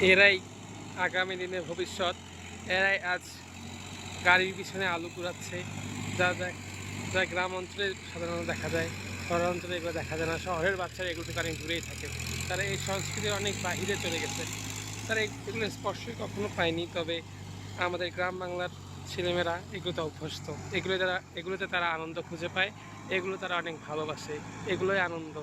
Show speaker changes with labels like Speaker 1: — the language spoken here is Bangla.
Speaker 1: এরাই আগামী দিনের ভবিষ্যৎ। এরাই আজ গাড়ির পিছনে আলু কুড়াচ্ছে। যা যা গ্রাম অঞ্চলে সাধারণত দেখা যায়, শহর অঞ্চলে এগুলো দেখা যায় না। শহরের বাচ্চারা এগুলো কারণ দূরেই থাকে। তারা এই সংস্কৃতির অনেক বাহিরে চলে গেছে। তারা এই- এগুলো স্পর্শই কখনো পায়নি। তবে আমাদের গ্রাম বাংলার ছেলেমেয়েরা এগুলোতে অভ্যস্ত। এগুলো তারা এগুলোতে তারা আনন্দ খুঁজে পায়। এগুলো তারা অনেক ভালোবাসে। এগুলোই আনন্দ।